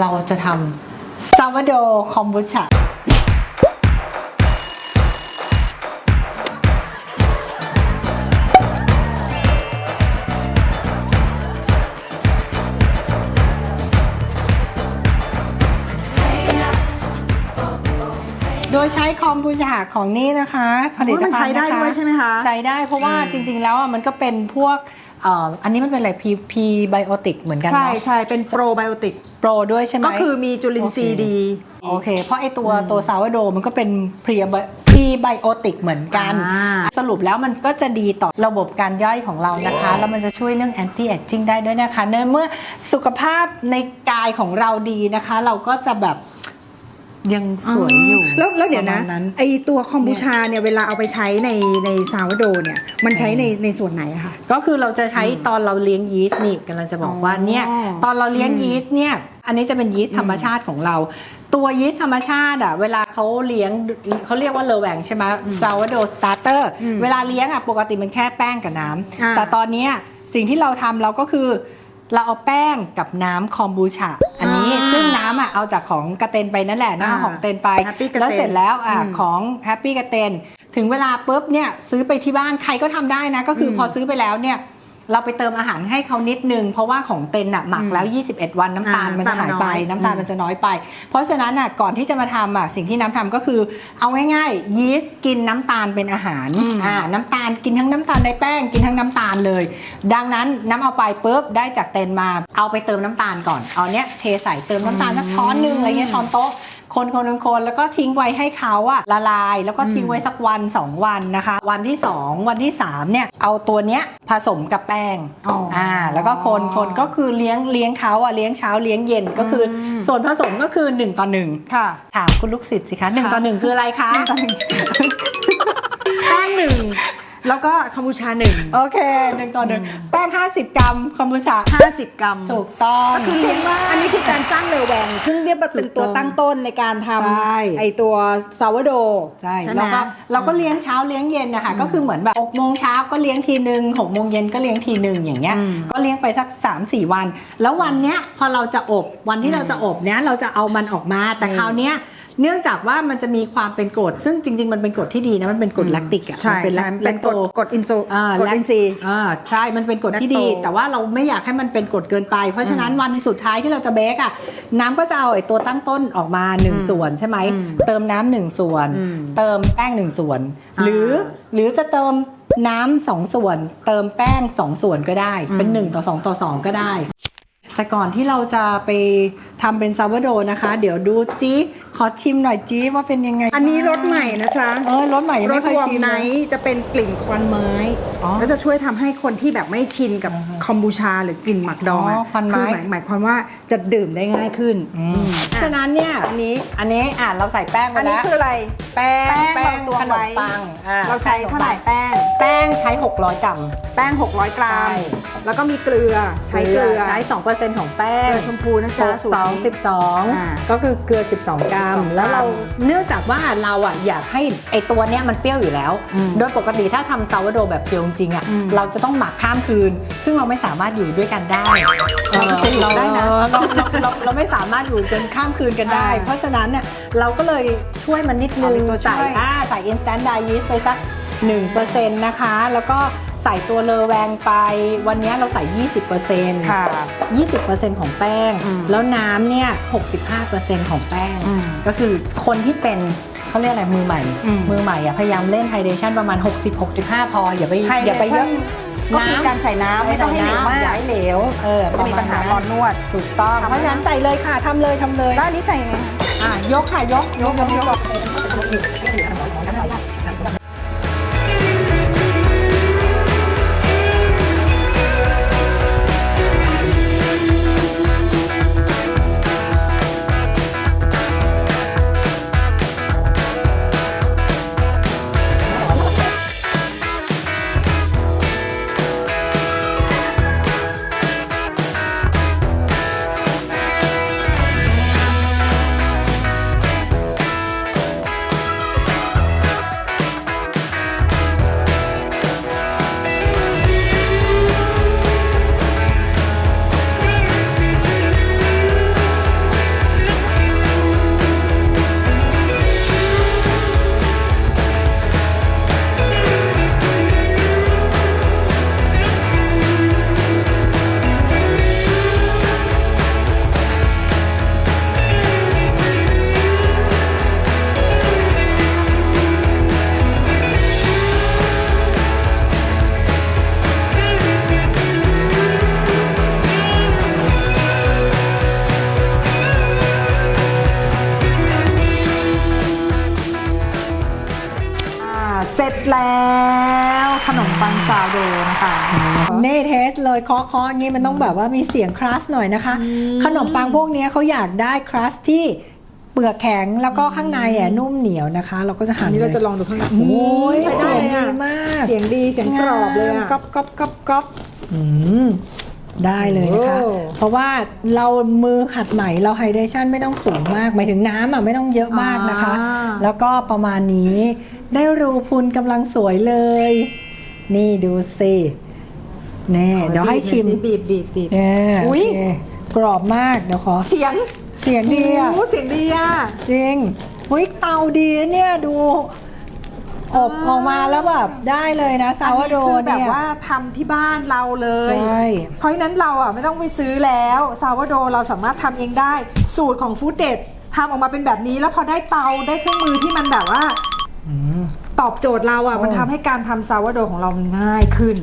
เราจะทำซาวโดคอมบูชาโดยใช้คอมบูชาของนี่นะคะ ผลิตภัณฑ์มันใช้ได้นะคะด้วยใช่ไหมคะ ใช้ได้เพราะว่าจริง ๆ แล้วอะมันก็เป็นพวกเอ่ออันนี้มันเป็นอะไรพีพีไบโอติกเหมือนกันใช่เนาะใช่เป็นโปรไบโอติก โปรด้วยใช่ไหมก็คือมีจุลินทรีย์ดีโอเค เพราะไอตัวตัวซาวโดมันก็เป็นพรีพรีไบโอติกเหมือนกันอ่าสรุปแล้วมันก็จะดีต่อระบบการย่อยของเรานะคะ แล้วมันจะช่วยเรื่อง anti aging ได้ด้วยนะคะเนื่อเมื่อสุขภาพในกายของเราดีนะคะ เราก็จะแบบ ยังสวยอยู่แล้วแล้วเดี๋ยวนะประมาณไอตัวคอมบูชาเนี่ยเวลาเอาไปใช้ในในซาวโดเนี่ยมันใช้ในในส่วนไหนอะคะก็คือเราจะใช้ตอนเราเลี้ยงยีสต์นี่กำลังจะบอกว่าอ๋อเนี่ยตอนเราเลี้ยงยีสต์เนี่ยอันนี้จะเป็นยีสต์ธรรมชาติของเรา ตัวยีสต์ธรรมชาติอะเวลาเขาเลี้ยงเขาเรียกว่าเลอแวงใช่ไหมซาวโดสตาร์เตอร์เวลาเลี้ยงอะปกติมันแค่แป้งกับน้ำอ่าแต่ตอนเนี้ยสิ่งที่เราทำเราก็คือเราเอาแป้งกับน้ำคอมบูชาอันนี้อ่า ซึ่งน้ำอะเอาจากของกระเตนไปนั่นแหละนะคะอ่าของเตนไป Happy กระเตนแล้วเสร็จแล้วอะอืมของแฮปปี้กระเตนถึงเวลาปุ๊บเนี่ยซื้อไปที่บ้านใครก็ทำได้นะ ก็คืออมพอซื้อไปแล้วเนี่ย เราไปเติมอาหารให้เขานิดนึง เพราะว่าของเต็นอะหมักแล้ว 21 วันน้ำตาลอ่ามันจะหายไปน้ำตาลน้อยน้ำตาลอืมมันจะน้อยไป เพราะฉะนั้นอะก่อนที่จะมาทำอะสิ่งที่น้ำทำก็คือ เอาง่ายๆยีสต์กินน้ำตาลเป็นอาหารอ่าน้ำตาลกินทั้งน้ำตาลในแป้งกินทั้งน้ำตาลเลย ดังนั้นน้ำเอาไปปุ๊บได้จากเต็นมา เอาไปเติมน้ำตาลก่อนเอาเนี้ยเทใส่เติมน้ำตาลสักช้อนหนึงอะไรเงี้ยช้อนโต๊ะ คนคนคนคนแล้วก็ทิ้งไว้ให้เขาอะละลาย แล้วก็ทิ้งไว้สักวัน 2 วันนะคะ วันที่ 2 วันที่3เนี่ยเอาตัวเนี้ยผสมกับแป้งอ๋ออ่อ่าแล้วก็คนคนก็คือเลี้ยงเลี้ยงเขาอะเลี้ยงเช้าเลี้ยงเย็นก็คืออมส่วนผสมก็คือ 1 ต่อ1ค่ะถามคุณลูกศิษย์สิคะ1ต่อ1คืออะไรคะแป้งหนึ่ง แล้วก็คอมบูชาหนึ่งโอเค1ต่อ1แป้ง 50 กรัมคอมบูชา ห้าสิบกรัม ถูกต้องก็คือเรียกว่าอันนี้คือการสร้างเลแวงซึ่งเรียกว่าเป็นตัวตั้งต้นในการทใช่ำไอตัวซาวโดใช่ไหมแล้วก็ เราก็เลี้ยงเช้าเลี้ยงเย็นนะคะก็คือเหมือนแบบ6โมงเช้าก็เลี้ยงทีหนึ่ง6โมงเย็นก็เลี้ยงทีหนึ่งอย่างเงี้ยอืม ก็เลี้ยงไปสัก 3 4 วัน แล้ววันเนี้ยพอเราจะอบวันที่เราจะอบเนี้ยเราจะเอามันออกมาแต่อืมคราวเนี้ย เนื่องจากว่ามันจะมีความเป็นกรด ซึ่งจริง ๆ มันเป็นกรดที่ดีนะ มันเป็นกรดแลคติกอะใช่มันเป็นใช่แลเป็นคโตกดกดอินโซอ่ากดอินทรีย์อ่าใช่ มันเป็นกรดที่ดีแลคโตแต่ว่าเราไม่อยากให้มันเป็นกรดเกินไป เพราะฉะนั้นวันสุดท้ายที่เราจะเบคอะน้ำก็จะเอาไอ้ตัวตั้งต้นออกมาหนึ่งอืมส่วนใช่ไหมอืมเติมน้ำหนึ่งส่วนอืมเติมแป้งหนึ่งส่วนอ่าหรือหรือจะเติมน้ำสองส่วน เติมแป้งสองส่วนก็ได้ เป็นอืมหนึ่งต่อสองต่อสองก็ได้แต่ก่อนที่เราจะไปทำเป็นซาวโดนะคะ เดี๋ยวดูจี ขอชิมหน่อยจีว่าเป็นยังไงอันนี้รสใหม่นะจ๊ะเออรสใหม่ยังรไม่สเคยวอร์มชิมไนเลย ท์จะเป็นกลิ่นควันไม้อ๋อแล้วจะช่วยทำให้คนที่แบบไม่ชินกับคอมบูชาหรือกลิ่นหมักดองอะอ๋อควันไม้คือหมายหมายความว่าจะดื่มได้ง่ายขึ้นฉะนั้นเนี่ย อันนี้อันนี้อะเราใส่แป้งไปอันนี้แล้วคืออะไร แป้งแป้งเราตวงขนไว้ มปังอะเราใช้เท่าไหร่แป้ง แป้งใช้ 600 กรัม แป้ง 600 กรัม ใช่ แล้วก็มีเกลือ ใช้เกลือ ใช้2%ของแป้เกงลือชมพูนะจ๊ะสูตรสองนี้ สิบสองอ่า ก็คือเกลือ 12 กรัม12แล้วเรากรัมเนื่องจากว่าเราอะอยากให้ไอตัวเนี้ยมันเปรี้ยวอยู่แล้วอืมโดยปกติถ้าทำซาวโดแบบเปรี้ยวจริงๆอะอืมเราจะต้องหมักข้ามคืน ซึ่งเราไม่สามารถอยู่ด้วยกันได้เออจะอยู่ได้นะเราเราเราเราเราไม่สามารถอยู่จนข้ามคืนกันได้อ่าเพราะฉะนั้นเนี่ยเราก็เลยช่วยมันนิดนึเอางเป็นตัวช่ใส่วยอ่าใส่ instant dye yeast ไปสัก1%นะคะ แล้วก็ใส่ตัวเลอแวงไป วันนี้เราใส่ 20%ค่ะ 20%ของแป้ง อืมแล้วน้ำเนี่ย 65%ของแป้ง อืมก็คือคนที่เป็นเขาเรียกอะไรมือใหม่ อืม มือใหม่อะพยายามเล่นไฮเดชันประมาณ 60-65 พอ อย่าไปอย่าไปเยอะก็คือการใส่น้ำไม่ต้องให้เหลวมากอย่าให้เหลวเออจะมีปัญหาร้อนนวด ถูกต้องเพราะฉะนั้นใส่เลยค่ะทำเลยทำเลย แล้วอันนี้ใส่ไงคะอะ ยกค่ะ ยกยกยกยก แล้วขนมปังซาวโดนะคะเน่เทสเลยเคาะเคาะอย่างงี้มันต้องแบบว่ามีเสียงครัสหน่อยนะคะ ขนมปังพวกเนี้ยเขาอยากได้ครัสที่เปลือกแข็งแล้วก็ข้างในอะนุ่มเหนียวนะคะ เราก็จะอัหั่นนนี้เราลยจะลองดูข้างในโอ้ยใช้ได้เลยอะเสียงดีมากเสียงดีเสียงกรอบเลยอะก๊อบก๊อบก๊อบก๊อบอืม ได้เลยนะคะโอ้เพราะว่าเรามือหัดใหม่เราไฮเดรชันไม่ต้องสูงมาก หมายถึงน้ำอะไม่ต้องเยอะมากนะคะอ่าแล้วก็ประมาณนี้ ได้รูพุนกำลังสวยเลย นี่ดูสิแน่เดี๋ยวให้ชิมบีบบีบบีบเนี่ยอุ๊ยโเคกรอบมากเดี๋ยวขอ เสียงเสียงดีอะโอ้เสียงดีอะจริงอุ้ยเตาดีนะเนี่ยดู อบออกมาแล้วแบบได้เลยนะซาวโดอันนี้คือแบเนี่บยว่าทำที่บ้านเราเลยใช่เพราะฉะนั้นเราอะไม่ต้องไปซื้อแล้วซาวโดเราสามารถทำเองได้ สูตรของฟู้ดเด็ดทำออกมาเป็นแบบนี้แล้วพอได้เตาได้เครื่องมือที่มันแบบว่าอืมตอบโจทย์เราอะโอ้มันทำให้การทำซาวโดของเรามันง่ายขึ้น